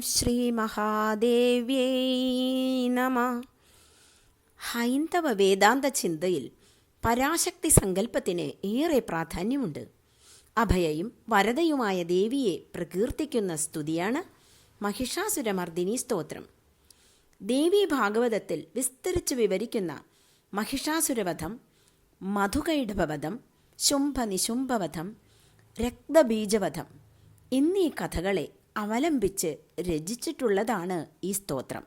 ശ്രീ മഹാദേവ്യൈ നമ. ഹൈന്ദവ വേദാന്ത ചിന്തയിൽ പരാശക്തി സങ്കല്പത്തിന് ഏറെ പ്രാധാന്യമുണ്ട്. അഭയയും വരതയുമായ ദേവിയെ പ്രകീർത്തിക്കുന്ന സ്തുതിയാണ് മഹിഷാസുരമർദിനി സ്തോത്രം. ദേവി ഭാഗവതത്തിൽ വിസ്തരിച്ചു വിവരിക്കുന്ന മഹിഷാസുരവധം മധുകൈഡഭവധം ശുംഭനിശുംഭവധം രക്തബീജവധം എന്നീ കഥകളെ അവലംബിച്ച് രചിച്ചിട്ടുള്ളതാണ് ഈ സ്തോത്രം.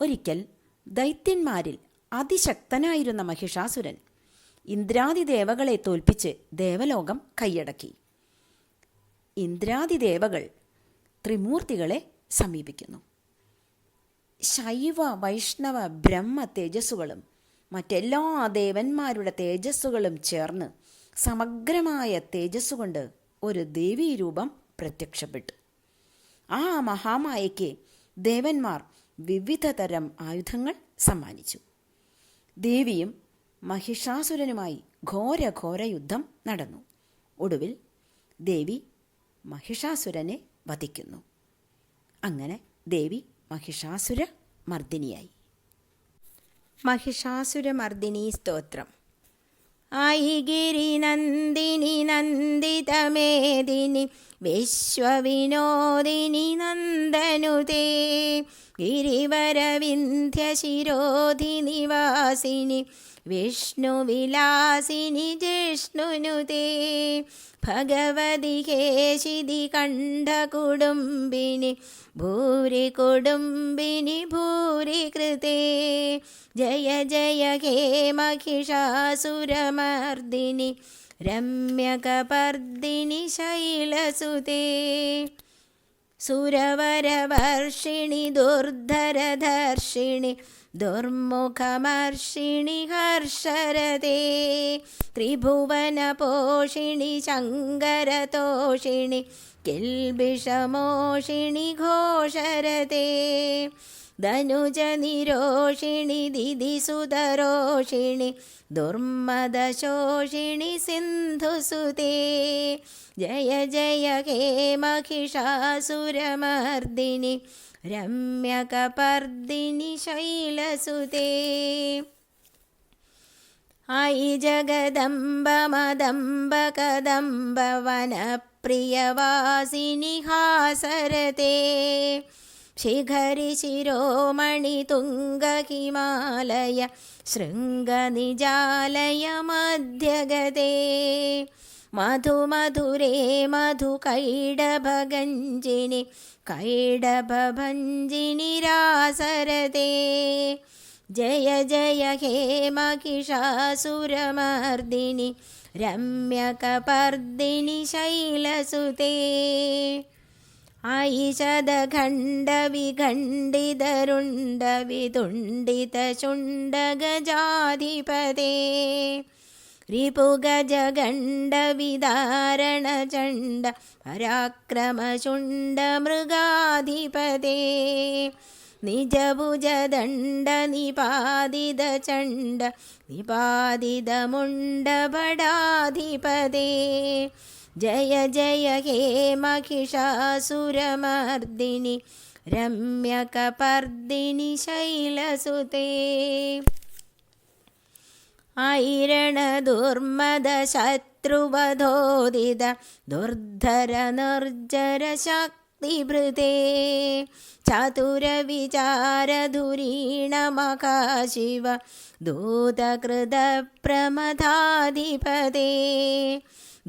ഒരിക്കൽ ദൈത്യന്മാരിൽ അതിശക്തനായിരുന്ന മഹിഷാസുരൻ ഇന്ദ്രാദി ദേവകളെ തോൽപ്പിച്ച് ദേവലോകം കൈയടക്കി. ഇന്ദ്രാദി ദേവകൾ ത്രിമൂർത്തികളെ സമീപിക്കുന്നു. ശൈവ വൈഷ്ണവ ബ്രഹ്മ തേജസ്സുകളും മറ്റെല്ലാ ദേവന്മാരുടെ തേജസ്സുകളും ചേർന്ന് സമഗ്രമായ തേജസ്സുകൊണ്ട് ഒരു ദേവീരൂപം പ്രത്യക്ഷപ്പെട്ടു. ആ മഹാമായയ്ക്ക് ദേവന്മാർ വിവിധ തരം ആയുധങ്ങൾ സമ്മാനിച്ചു. ദേവിയും മഹിഷാസുരനുമായി ഘോര ഘോര യുദ്ധം നടന്നു. ഒടുവിൽ ദേവി മഹിഷാസുരനെ വധിക്കുന്നു. അങ്ങനെ ദേവി മഹിഷാസുര മർദ്ദിനിയായി മഹിഷാസുര മർദ്ദിനി സ്തോത്രം. ഐഗിരിനന്ദിനി നന്ദിതമേദിനി വിശ്വവിനോദിനി നന്ദനുതേ. ഗിരിവരവിന്ധ്യശിരോധി നിവാസിനി വിഷ്ണുവിലാസിനി ജിഷ്ണുനുതേ ഭഗവതി കേശിതി കണ്ഠ കുടുംബിനി ഭൂരി കുടുംബിനി ഭൂരി കൃതേ ജയ ജയ ഹേ മഹിഷാസുരമർദിനി രമ്യകപർദിനി ശൈലസുതേ. സുരവരവർഷിണി ദുർധരധർഷിണി ദുർമുഖമർഷിണി ഹർഷരതേ ത്രിഭുവനപോഷിണി ശങ്കരതോഷിണി കിൽബിഷമോഷിണി ഘോഷരതേ ധനുജനിരോഷിണി ദിദിസുതരോഷിണി ദുർമദശോഷിണി സിന്ധുസുതേ ജയ ജയ ഹേ മഹിഷാസുരമർദിനി രമ്യകപർദിനി ശൈലസുതേ. ഐ ജഗദംബ മദംബ കദംബ വനപ്രിയവാസിനി ഹാസരതേ. ശിഖരി ശിരോമണി തുംഗഹിമാലയ ശൃംഗനിജാലയ മധ്യഗതേ. മധുമധുരേ മധുകൈഡഭഗഞ്ജിനി കൈഡഭഞ്ജിനി രാസരതേ ജയ ജയ ഹേ മഹിഷാസുരമർദിനി രമ്യകപർദിനി ശൈലസുതേ. ഐശദഖണ്ഡവിഖണ്ഡിതരുണ്ട വിതുണ്ടിതശുണ്ടഗജാധിപതേ റിപുഗജഗണ്ഡവിധാരണചണ്ഡ പരാക്രമശുണ്ടമൃഗാധിപതേ നിജഭുജദണ്ഡ നിപാതിതചണ്ഡ നിപാതിതമുണ്ടപടാധിപതേ ജയ ജയ ഹേ മഹിഷാസുരമർദിനി രമ്യകപർദിനി ശൈലസുതേ. ഐരണദുർമദശത്രുവധോദിത ദുർധര നിർജര ശക്തിഭൃതേ. ചതുരവിചാരധുരീണമകാശിവ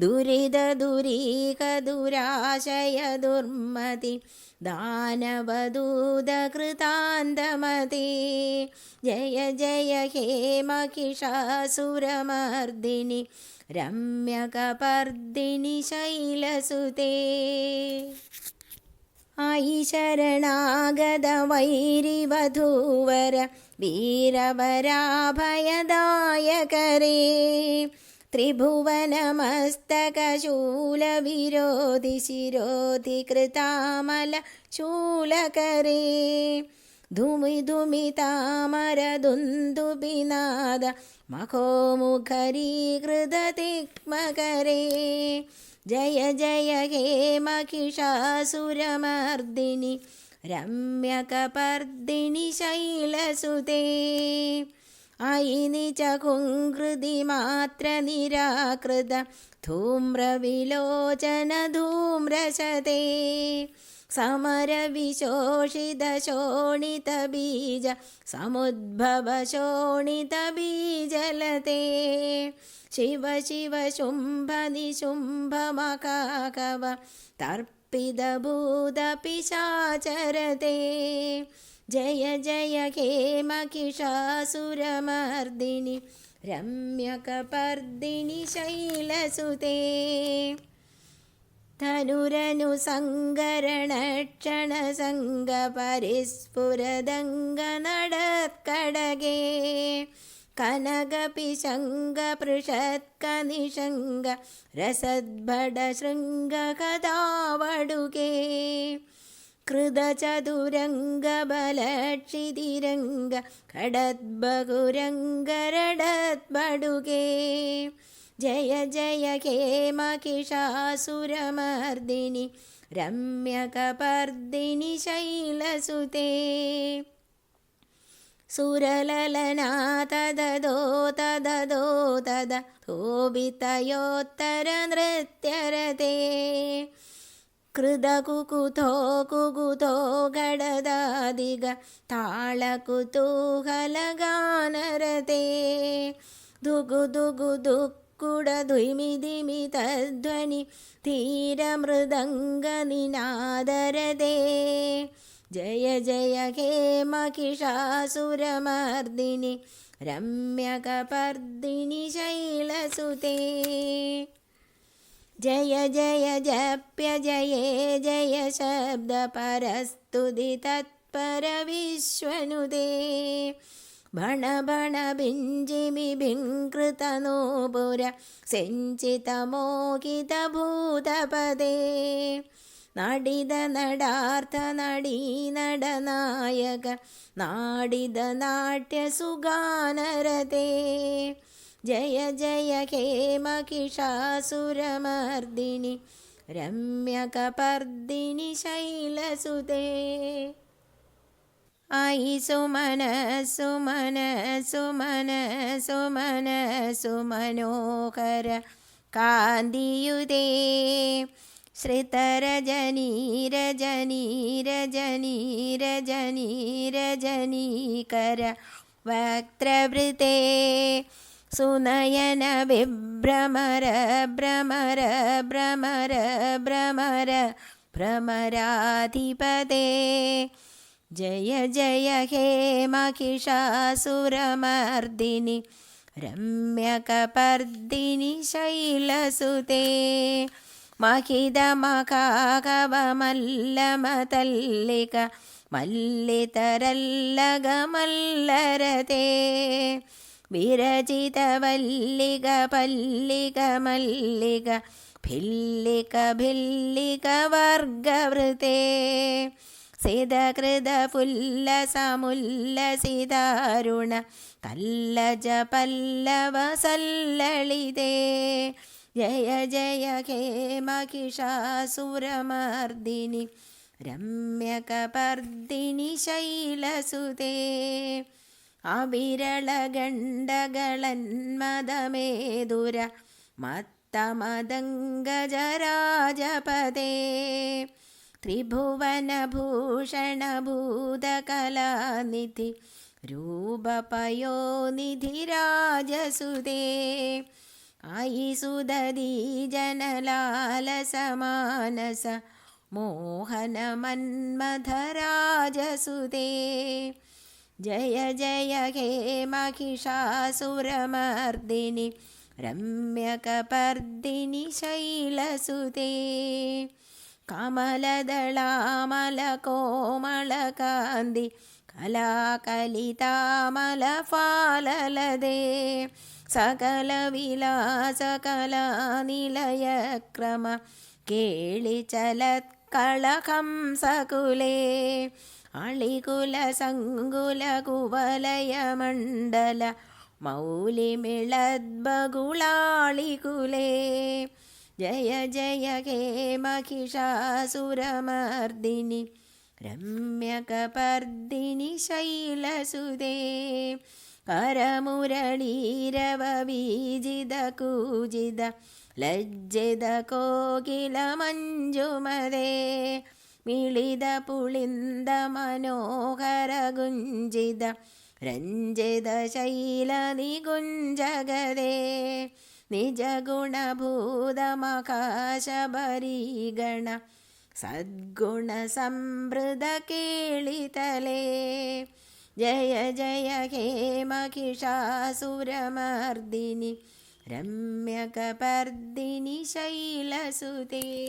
ദൂതകൃതപ്രമഥാധിപതേ ദുരിതദുരീഹദുരാശയ ദുർമതി ദാനവദൂതകൃതാന്തമതി ജയ ജയ ഹേ മഹിഷാസുരമർദിനി രമ്യകപർദിനി ശൈലസുതേ. ആയി ശരണാഗത വൈരിവധൂവര വീരവരാഭയദായകരേ. त्रिभुवनमस्तकशूलविरोधि शिरोधि कृतामल शूलकरे धुमि धुमितामरदुन्दुबिनाद मखोमुखरीकृततिक्मकरे जय जय हे महिषासुरमर्दिनि रम्यकपर्दिनि शैलसुते അയിനിച കുങ്കൃതി മാത്ര നിരാകൃത ധൂമ്രവിലോചന ധൂമ്രശതേ ശോണിത ബീജലത്തെ ശിവ ശിവ ശുംഭനിശുംഭമകാകവ തർപ്പിതഭൂതപിശാചരതേ. ജയ ജയ ഹേമകിഷാസുരമർദിനി രമ്യകപർദിനി ശൈലസുതേ. ധനുരനു സങ്കരണക്ഷണ സംഗ പരിസ്ഫുരദംഗ നടത്കടകേ കനകപി ശംഗ പൃഷത്കനിഷംഗ രസദ്ഭട ശൃംഗ കഥാവടുകേ. धनुरनुसङ्गरणक्षणसङ्गपरिस्फुरदङ्गनडत्कडगे कनगपिशङ्गपृषत्कनिषङ्ग रसद्भडशृङ्गकदावडुके कृदचतुरङ्गबलक्षितिरङ्ग खडद्बगुरङ्गरडद्बडुगे जय जय हे महिषासुरमर्दिनि रम्यकपर्दिनि शैलसुते सुरललना तददो तददो तद तोबितयोत्तरनृत्यरते कृदकुकुतो कुकुतो गडदादिग ताळकुतूहलगानरते दुगु दुगु दुःकुडधुमिदिमि तध्वनि धीरमृदङ्गनिनादरते जय जय हे महिषासुरमर्दिनि रम्यकपर्दिनि शैलसुते जय जय जप्य जये जय शब्दपरस्तुति तत्परविश्वनुदे भण भण भिञ्जिमि भिङ्कृतनूपुर सिञ्चितमोहितभूतपदे നടിത നടാർത്ഥ നടീ നടനായക നാടിത നാട്യസുഗാനരതേ जय जय खेमकिषासुरमर्दिनि रम्यकपर्दिनि शैलसुते। आयि सुमन सुमन सुमन सुमन सुमनोकर कान्दियुते श्रितरजनीरजनीरजनीरजनीरजनीकर वक्त्रवृते। सुनयन विभ्रमर भ्रमर भ्रमर भ्रमर भ्रमराधिपते। जय जय हे महिषासुरमर्दिनि रम्यकपर्दिनि शैलसुते। महिदमकाकवमल्लमतल्लिक मल्लितरल्लगमल्लरते വിരചിത വല്ലിക പല്ലിക മല്ലിക ഭില്ലിക ഭില്ലിക വർഗവൃതേ സിതകൃത ഫുല്ലസമുല്ലസിതാരുണ കല്ലജ പല്ലവ സല്ലളിതേ ജയ ജയ ഹേമകിഷാസുരമർദിനി രമ്യകപർദിനി ശൈലസുതേ. मत्तमदङ्गजराजपदे त्रिभुवनभूषणभूतकलानिधि रूपपयोनिधिराजसुते अयि सुदधी जनलालसमानस मोहनमन्मथराजसुते जय जय हे महिषासुरमर्दिनि रम्यकपर्दिनि शैलसुते। कमलदलामलकोमलकान्ति कलाकलितामलफाललदे। सकलविलासकलानिलयक्रम അളികുല സങ്കുല കുവലയ മണ്ഡല മൗലിമിളദ്ബകുളാളികുലേ. ജയ ജയ ഹേ മഹിഷാസുരമർദിനി രമ്യകപർദിനി കരമുരളീരവ കരമുരളീരവീജിത കൂജിത ലജ്ജിത കോകില മഞ്ജുമതേ മിളിത പുളിന്ത മനോഹര ഗുഞ്ചിത രഞ്ജിത ശൈല നികുഞ്ചകരേ നിജഗുണഭൂതമകാശബരീഗണ സദ്ഗുണ സമൃദ്ധ കേളിതലേ. ജയ ജയ ഹേമകിഷാസുരമർദിനി രമ്യകപർദിനി ശൈലസുതേ.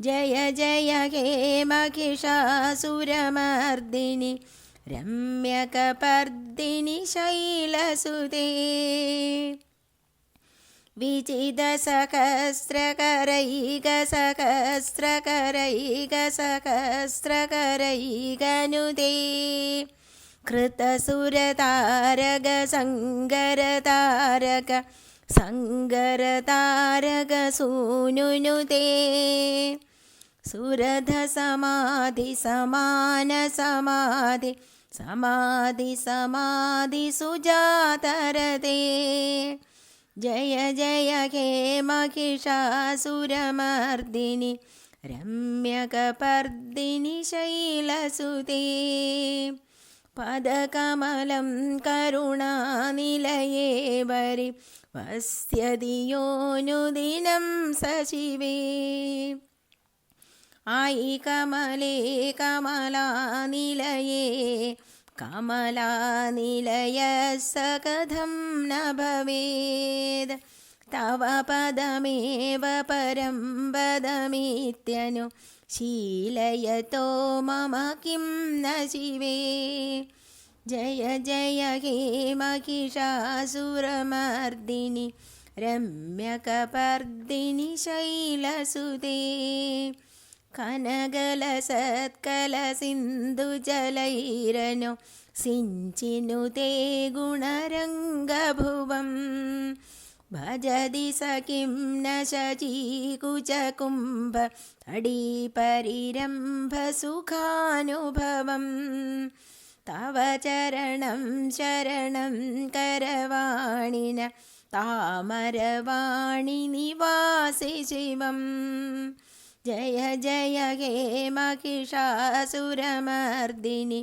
जय जय हे महिषासुरमर्दिनि रम्यकपर्दिनि शैलसुते। विचितसहस्रकरैकसहस्रकरैकसहस्रकरैकनुते कृतसुरतारकसङ्गरतारक सङ्गरतारकसूनुनुते सुरधसमाधिसमानसमाधि समाधिसमाधिसुजातरते जय जय हे महिषासुरमर्दिनि रम्यकपर्दिनि शैलसुते പദകമലം കരുണാനിലയേ വരി. വസ്യതിയോനുദിനം സശിവേ ആയി കമലേ കമലാനിലയേ. കമലാനിലയ സകഥം ന ഭവേത് തവ പദമേവ പരം പദമിത്യനു शीलयतो मम किं न शिवे जय जय हे महिषासुरमर्दिनि रम्यकपर्दिनि शैलसुते कनगलसत्कलसिन्धुजलैरनु सिञ्चिनुते गुणरङ्गभुवं भजति स किं न शचीकुचकुम्भ अडीपरिरम्भसुखानुभवं तव चरणं शरणं करवाणिन तामरवाणि निवासि शिवम् जय जय हे महिषासुरमर्दिनि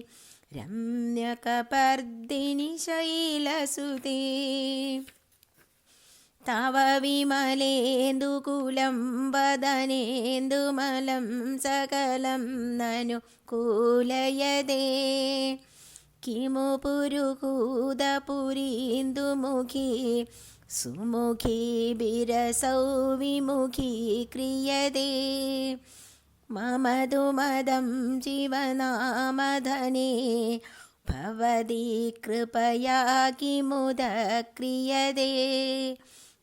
रम्यकपर्दिनि शैलसुते തവ വിമലേന്ദുകുലം വദനേന്ദുമലം സകലം നനു കൂലയതേ കിമു പുരുകൂതപുരീന്ദുമുഖി സുമുഖി ബിരസൗ വിമുഖി ക്രിയതേ. മമതു മദം ജീവനാമധനേ ഭവതി കൃപയാ കിമുദ ക്രിയതേ.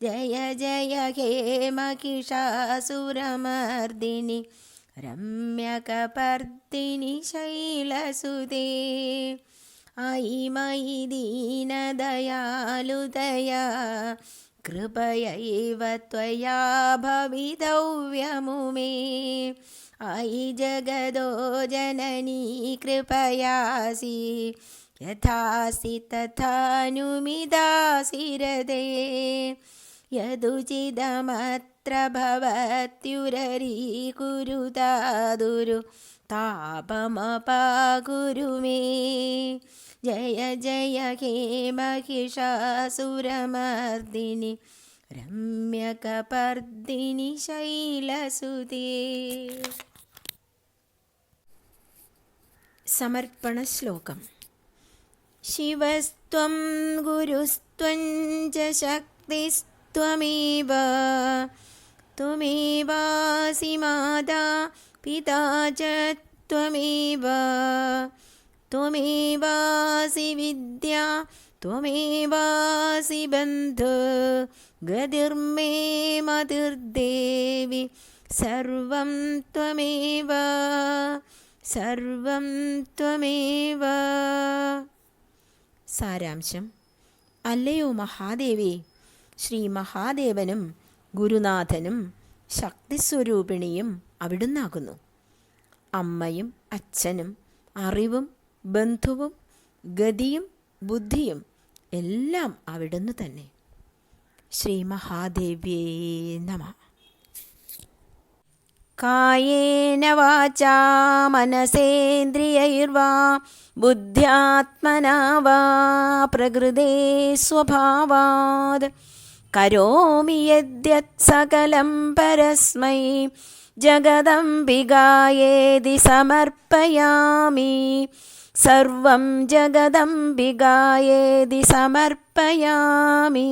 जय जय हे महिषासुरमर्दिनि रम्यकपर्दिनि शैलसुते अयि मयि दीनदयालुदया कृपयैव त्वया भवितव्यमुमे। अयि जगदो जननी कृपयासि यथासि तथानुमिदासि യദുചിതമത്ര ഭവത്യുരരീ താപമപാകുരുമേ. ജയ ജയ ഹേ മഹിഷാസുരമർദിനി രമ്യകപർദിനി ശൈലസുതേ. സമർപ്പണ ശ്ലോകം ശിവസ്ത്വം ഗുരുസ്ത്വം ച शक्तिस्त्वमेव त्वमेवासि माता पिता च त्वमेव त्वमेवासि विद्या त्वमेवासि बन्धु गतिर्मे मतिर्देवि सर्वं त्वमेव സർവം ത്വമേവ സാരാംശം അല്ലയോ മഹാദേവി ശ്രീ മഹാദേവനും ഗുരുനാഥനും ശക്തിസ്വരൂപിണിയും അവിടുന്നാകുന്നു. അമ്മയും അച്ഛനും അറിവും ബന്ധുവും ഗതിയും ബുദ്ധിയും എല്ലാം അവിടുന്ന് തന്നെ. ശ്രീ മഹാദേവ്യേ നമ. കായേന വാചാ മനസേന്ദ്രിയൈർവാ ബുദ്ധ്യാത്മനാ പ്രകൃതേ സ്വഭാവാത്. करोमि यद्यत् सकलं परस्मै जगदम्बिगायेदि समर्पयामि सर्वं जगदम्बिगायेदि समर्पयामि